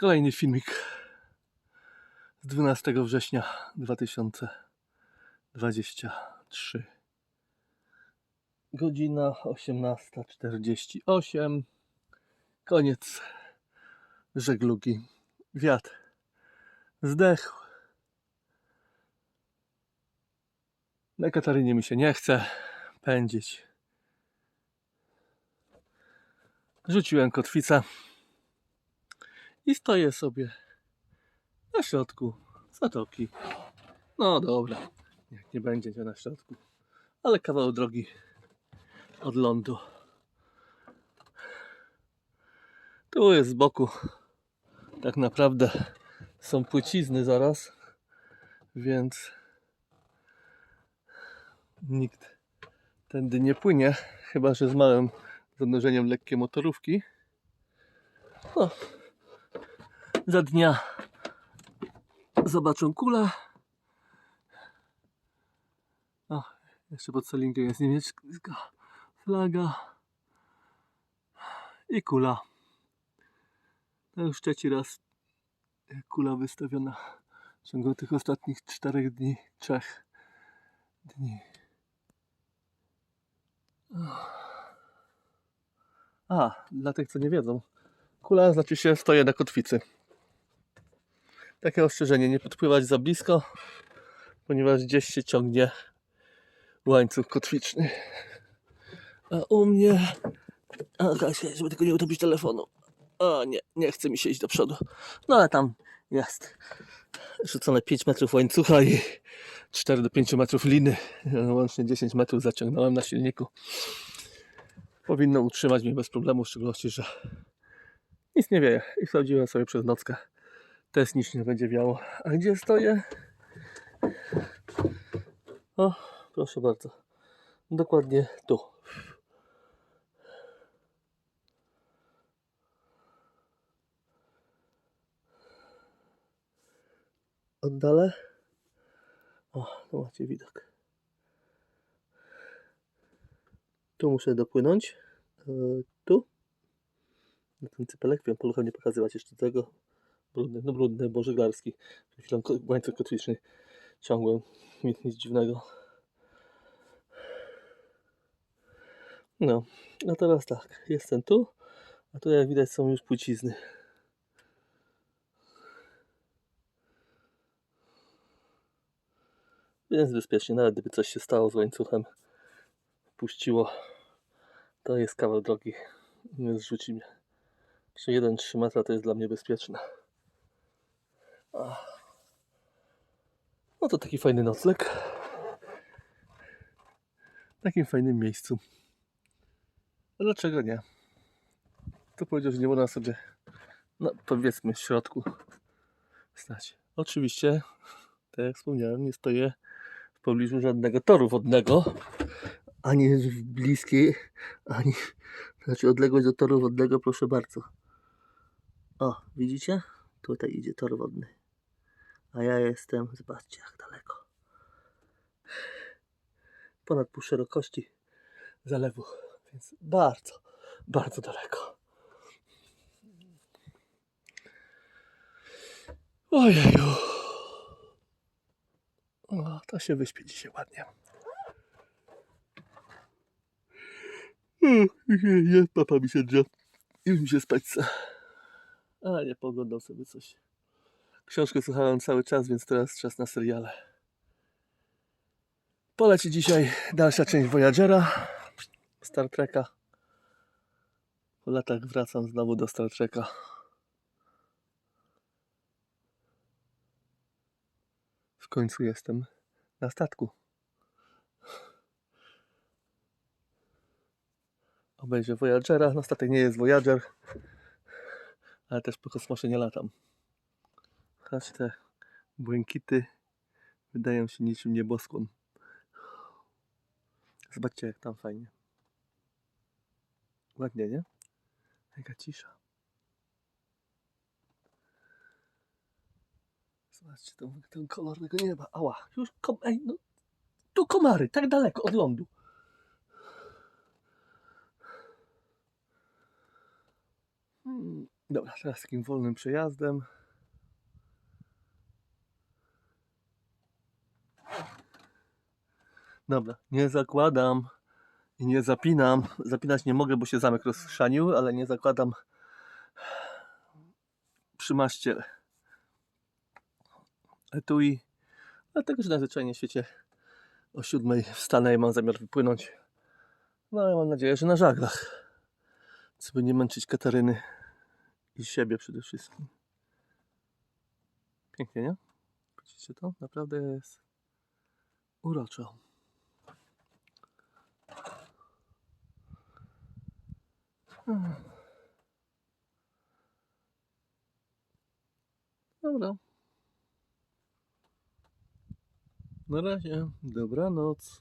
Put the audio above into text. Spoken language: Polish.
Kolejny filmik z 12 września 2023. Godzina 18.48. Koniec żeglugi. Wiatr zdechł. Na Katarynie mi się nie chce pędzić. Rzuciłem kotwicę i stoję sobie na środku zatoki. No dobra, nie będzie na środku, ale kawał drogi od lądu. Tu jest z boku tak naprawdę są płycizny zaraz, więc nikt tędy nie płynie, chyba że z małym zanurzeniem lekkie motorówki. O, za dnia zobaczą kulę. O, jeszcze pod jest niemiecka flaga i kula. To już trzeci raz kula wystawiona w ciągu tych ostatnich czterech dni, trzech dni. A, dla tych co nie wiedzą, kula znaczy się stoję na kotwicy. Takie ostrzeżenie, nie podpływać za blisko, ponieważ gdzieś się ciągnie łańcuch kotwiczny. A u mnie... A, Kasia, żeby tylko nie utopić telefonu. O nie, nie chce mi się iść do przodu. No ale tam jest rzucone 5 metrów łańcucha i 4 do 5 metrów liny. Łącznie 10 metrów zaciągnąłem na silniku. Powinno utrzymać mnie bez problemu, w szczególności, że nic nie wieje. I sprawdziłem sobie przez nockę. Też nic nie będzie wiało. A gdzie stoję? O, proszę bardzo. Dokładnie tu. Oddalę. O, tu macie widok. Tu muszę dopłynąć. Yy, tu. Na ten cypelek wiem, poluchał nie pokazywać jeszcze tego. Brudny, no brudny, bo żeglarski. Przed chwilą łańcuch kotwiczny ciągłem. Nic, nic dziwnego. No, a teraz tak. Jestem tu. A tu jak widać są już płcizny. Więc bezpiecznie, nawet gdyby coś się stało z łańcuchem, puściło, to jest kawał drogi, zrzuci mnie. Jeszcze 1-3 metra to jest dla mnie bezpieczne. No to taki fajny nocleg. W takim fajnym miejscu. A dlaczego nie? To powiedział, że nie można sobie, no powiedzmy, w środku stać. Oczywiście, tak jak wspomniałem, nie stoję w pobliżu żadnego toru wodnego, ani w bliskiej, ani, znaczy odległość do toru wodnego, proszę bardzo. O, widzicie? Tutaj idzie tor wodny. A ja jestem, zobaczcie jak daleko. Ponad pół szerokości zalewu, więc bardzo, bardzo daleko. Ojeju. O, to się wyśpi dzisiaj ładnie. Nie, papa mi się drze. Już mi się spać. A nie poglądał sobie coś. Książkę słuchałem cały czas, więc teraz czas na seriale. Poleci dzisiaj dalsza część Voyagera, Star Treka. Po latach wracam znowu do Star Treka. W końcu jestem na statku. Obejrzę Voyagera. No statek nie jest Voyager, ale też po kosmosie nie latam. Choć te błękity wydają się niczym nieboskłon. Zobaczcie jak tam fajnie. Ładnie, nie? Jaka cisza. Zobaczcie ten, ten kolor tego nieba. Ała, już kom, ej, no, tu komary, tak daleko od lądu. Hmm. Dobra, teraz takim wolnym przejazdem. Dobra, nie zakładam i nie zapinam. Zapinać nie mogę, bo się zamek rozchrzanił, ale nie zakładam przy maszcie etui. Dlatego, że najzwyczajniej w świecie o siódmej wstanę i mam zamiar wypłynąć. No i mam nadzieję, że na żaglach. Żeby nie męczyć Kataryny i siebie przede wszystkim. Pięknie, nie? Widzicie to? Naprawdę jest uroczo. Dobra. Na razie. Dobranoc.